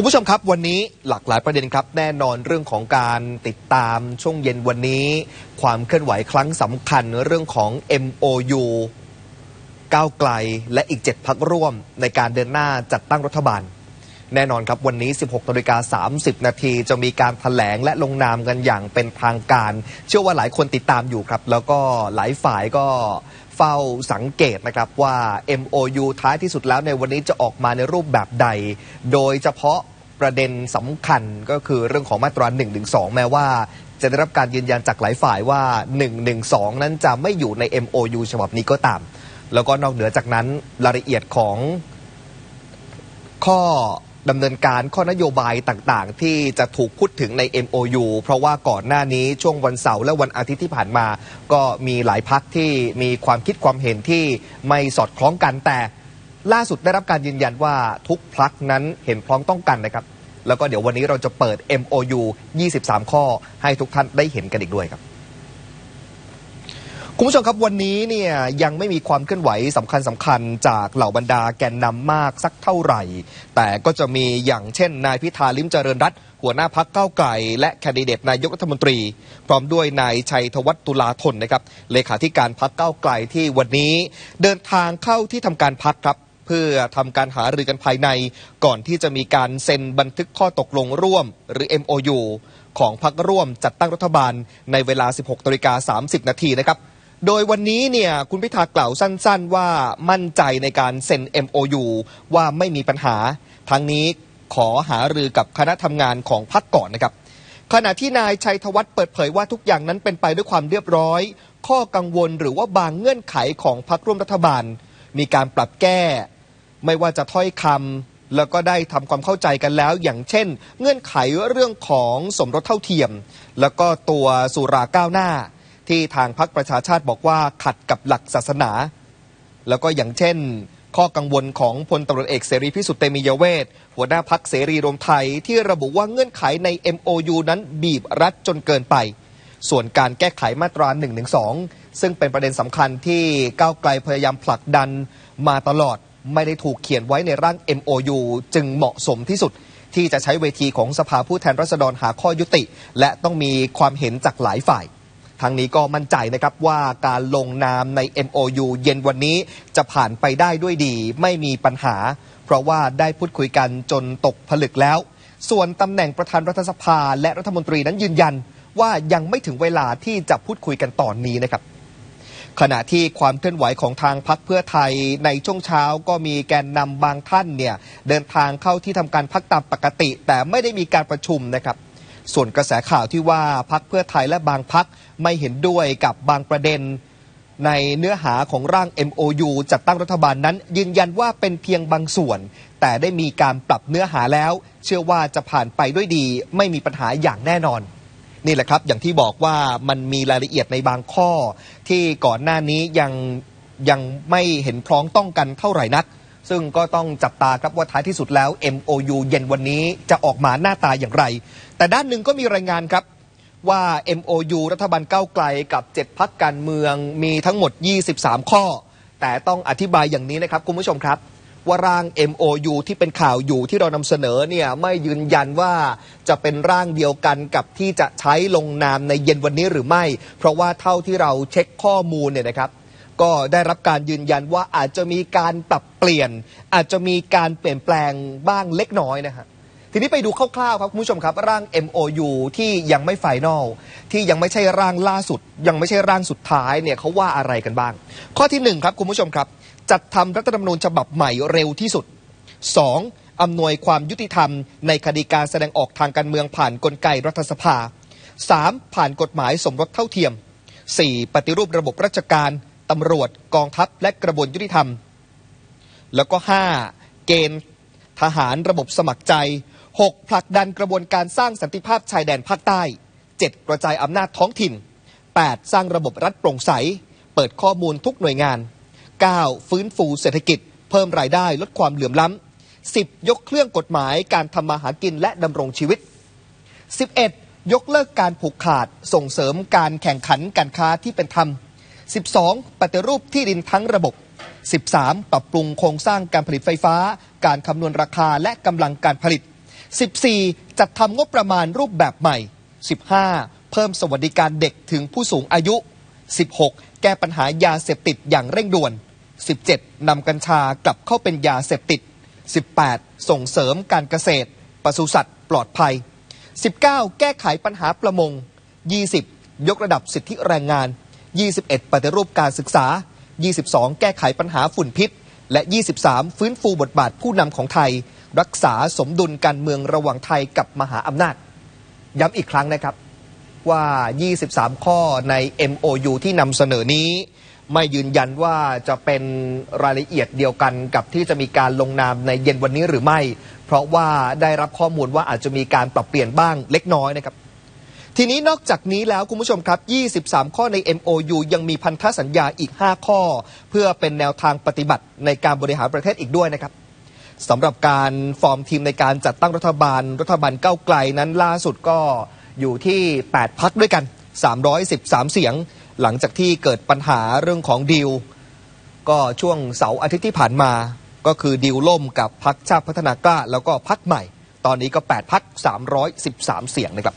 คุณผู้ชมครับวันนี้หลากหลายประเด็นครับ แน่นอนเรื่องของการติดตามช่วงเย็นวันนี้ ความเคลื่อนไหวครั้งสำคัญเรื่องของ MOU ก้าวไกลและอีก 7พักร่วมในการเดินหน้าจัดตั้งรัฐบาล แน่นอนครับวันนี้ 16นาฬิกา30 นาทีจะมีการถแถลงและลงนามกันอย่างเป็นทางการ เชื่อว่าหลายคนติดตามอยู่ครับ แล้วก็หลายฝ่ายก็เฝ้าสังเกตนะครับว่า MOU ท้ายที่สุดแล้วในวันนี้จะออกมาในรูปแบบใด โดยเฉพาะ ประเด็นสำคัญก็คือเรื่องของมาตรา1นึแม้ว่าจะได้รับการยืนยันจากหลายฝ่ายว่า 112 นั้นจะไม่อยู่ใน MOU ฉบับนี้ก็ตาม แล้วก็นอกเหนือจากนั้นรายละเอียดของข้อดำเนินการข้อนโยบายต่างๆ ที่จะถูกพูดถึงใน MOU เพราะว่าก่อนหน้านี้ช่วงวันเสาร์และวันอาทิตย์ที่ผ่านมา ก็มีหลายพักที่มีความคิดความเห็นที่ไม่สอดคล้องกันแต่ ล่าสุดได้รับการยืนยันว่าทุกพลักนั้นเห็นพร้องต้องกันนะครับ แล้วก็เดี๋ยววันนี้เราจะเปิด MOU 23 ข้อ ให้ทุกท่านได้เห็นกันอีกด้วยครับคุณผู้ชมครับวันนี้เนี่ยยังไม่มีความเคลื่อนไหวสำคัญสำคัญจากเหล่าบรรดาแกนนำมากสักเท่าไหร่ แต่ก็จะมีอย่างเช่น นายพิธาลิมเจริญรัตหัวหน้าพักเก้าไกลและแคนดิเดตนายกรัฐมนตรี พร้อมด้วยนายชัยธวัฒน์ตุลาธนนะครับเลขาธิการพักเก้าไกลที่วันนี้ เดินทางเข้าที่ทำการพักครับ พื่อทำการหารือกันภายใน ก่อนที่จะมีการเซ็นบันทึกข้อตกลงร่วม หรือ MOU ของพักร่วมจัดตั้งรัฐบาลในเวลา 16นาฬิกา30 นาทีนะครับ โดยวันนี้เนี่ยคุณพิธากล่าวสั้น ๆ ว่ามั่นใจในการเซ็น MOU ว่าไม่มีปัญหา ทั้งนี้ขอหารือกับคณะทำงานของพักก่อนนะครับ ขณะที่นายชัยธวัฒน์เปิดเผยว่าทุกอย่างนั้นเป็นไปด้วยความเรียบร้อย ข้อกังวลหรือว่าบางเงื่อนไขของพักร่วมรัฐบาล มีการปรับแก้ ไม่ว่าจะถ้อยคำแล้วก็ได้ทำความเข้าใจกันแล้ว อย่างเช่น เงื่อนไขเรื่องของสมรสเท่าเทียม แล้วก็ตัวสุราก้าวหน้า ที่ทางพรรคประชาชาติบอกว่าขัดกับหลักศาสนา แล้วก็อย่างเช่น ข้อกังวลของพลตำรวจเอกเสรีพิสุทธิ์เตมียเวทหัวหน้าพักเสรีรวมไทยที่ระบุว่าเงื่อนไขใน MOU นั้นบีบรัดจนเกินไป ส่วนการแก้ไขมาตรา1นึซึ่งเป็นประเด็นสำคัญที่ก้าวไกลพยายามผลักดันมาตลอด ไม่ได้ถูกเขียนไว้ในร่าง MOU จึงเหมาะสมที่สุด ที่จะใช้เวทีของสภาผู้แทนราษฎรหาข้อยุติ และต้องมีความเห็นจากหลายฝ่ายทางนี้ก็มั่นใจนะครับว่าการลงนามใน MOU เย็นวันนี้จะผ่านไปได้ด้วยดี ไม่มีปัญหา เพราะว่าได้พูดคุยกันจนตกผลึกแล้ว ส่วนตำแหน่งประธานรัฐสภาและรัฐมนตรีนั้นยืนยัน ว่ายังไม่ถึงเวลาที่จะพูดคุยกันตอนนี้นะครับ ขณะที่ความเคลื่อนไหวของทางพักเพื่อไทยในช่วงเช้าก็มีแกนนำบางท่านเนี่ยเดินทางเข้าที่ทำการพักตามปกติ แต่ไม่ได้มีการประชุมนะครับ ส่วนกระแสข่าวที่ว่าพักเพื่อไทยและบางพักไม่เห็นด้วยกับบางประเด็น ในเนื้อหาของร่าง MOU จัดตั้งรัฐบาลนั้น ยืนยันว่าเป็นเพียงบางส่วน แต่ได้มีการปรับเนื้อหาแล้ว เชื่อว่าจะผ่านไปด้วยดี ไม่มีปัญหาอย่างแน่นอน นี่แหละครับ อย่างที่บอกว่ามันมีรายละเอียดในบางข้อ ที่ก่อนหน้านี้ยังยังไม่เห็นพร้องต้องกันเท่าไหร่นัก ซึ่งก็ต้องจับตาครับว่าท้ายที่สุดแล้ว MOU เย็นวันนี้จะออกมาหน้าตาอย่างไร แต่ด้านหนึ่งก็มีรายงานครับว่า MOU รัฐบาลก้าวไกลกับ 7พักการเมืองมีทั้งหมด 23 ข้อ แต่ต้องอธิบายอย่างนี้นะครับคุณผู้ชมครับ ว่าร่าง MOU ที่เป็นข่าวอยู่ที่เรานำเสนอเนี่ยไม่ยืนยันว่าจะเป็นร่างเดียวกันกับที่จะใช้ลงนามในเย็นวันนี้หรือไม่ เพราะว่าเท่าที่เราเช็คข้อมูลเนี่ยนะครับก็ได้รับการยืนยันว่าอาจจะมีการปรับเปลี่ยน อาจจะมีการเปลี่ยนแปลงบ้างเล็กน้อยนะฮะทีนี้ไปดูคร่าวๆครับคุณผู้ชมครับ ร่าง MOU ที่ยังไม่ไฟนอลที่ยังไม่ใช่ร่างล่าสุด ยังไม่ใช่ร่างสุดท้ายเนี่ยเขาว่าอะไรกันบ้าง ข้อที่หนึ่งครับคุณผู้ชมครับ จัดทำรัฐธรรมนูญฉบับใหม่เร็วที่สุด 2. อำนวยความยุติธรรม ในคดีการแสดงออกทางการเมืองผ่านกลไกรัฐสภา 3. ผ่านกฎหมายสมรสเท่าเทียม 4. ปฏิรูประบบราชการตำรวจกองทัพและกระบวนยุติธรรม แล้วก็ 5. เกณฑ์ทหารระบบสมัครใจ 6. ผลักดันกระบวนการสร้างสันติภาพชายแดนภาคใต้ 7. กระจายอำนาจท้องถิ่น 8. สร้างระบบรัฐโปร่งใส เปิดข้อมูลทุกหน่วยงาน 9. ฟื้นฟูเศรษฐกิจ เพิ่มรายได้ลดความเหลื่อมล้ำ 10. ยกเครื่องกฎหมายการทำมาหากินและดำรงชีวิต 11. ยกเลิกการผูกขาดส่งเสริมการแข่งขันการค้าที่เป็นธรรม 12. ปฏิรูปที่ดินทั้งระบบ 13. ปรับปรุงโครงสร้างการผลิตไฟฟ้า การคำนวณราคาและกำลังการผลิต 14. จัดทำงบประมาณรูปแบบใหม่ 15. เพิ่มสวัสดิการเด็กถึงผู้สูงอายุ 16. แก้ปัญหายาเสพติดอย่างเร่งด่วน 17. นำกัญชากลับเข้าเป็นยาเสพติด 18. ส่งเสริมการเกษตรปศุสัตว์ปลอดภัย 19. แก้ไขปัญหาประมง 20. ยกระดับสิทธิแรงงาน 21. ปฏิรูปการศึกษา 22. แก้ไขปัญหาฝุ่นพิษ และ 23. ฟื้นฟูบทบาทผู้นำของไทย รักษาสมดุลการเมืองระหว่างไทยกับมหาอำนาจ ย้ำอีกครั้งนะครับว่า 23 ข้อใน MOU ที่นำเสนอนี้ ไม่ยืนยันว่าจะเป็นรายละเอียดเดียวกันกับที่จะมีการลงนามในเย็นวันนี้หรือไม่ เพราะว่าได้รับข้อมูลว่าอาจจะมีการปรับเปลี่ยนบ้างเล็กน้อยนะครับทีนี้นอกจากนี้แล้วคุณผู้ชมครับ 23 ข้อใน MOU ยังมีพันธสัญญาอีก 5 ข้อ เพื่อเป็นแนวทางปฏิบัติในการบริหารประเทศอีกด้วยนะครับสำหรับการฟอร์มทีมในการจัดตั้งรัฐบาล รัฐบาลก้าวไกลนั้นล่าสุดก็อยู่ที่ 8 พักด้วยกัน 313 เสียง หลังจากที่เกิดปัญหาเรื่องของดีลก็ช่วงเสาร์อาทิตย์ที่ผ่านมา ก็คือดีลล่มกับพักชาติพัฒนากล้า แล้วก็พักใหม่ ตอนนี้ก็ 8 พัก 313 เสียงนะครับ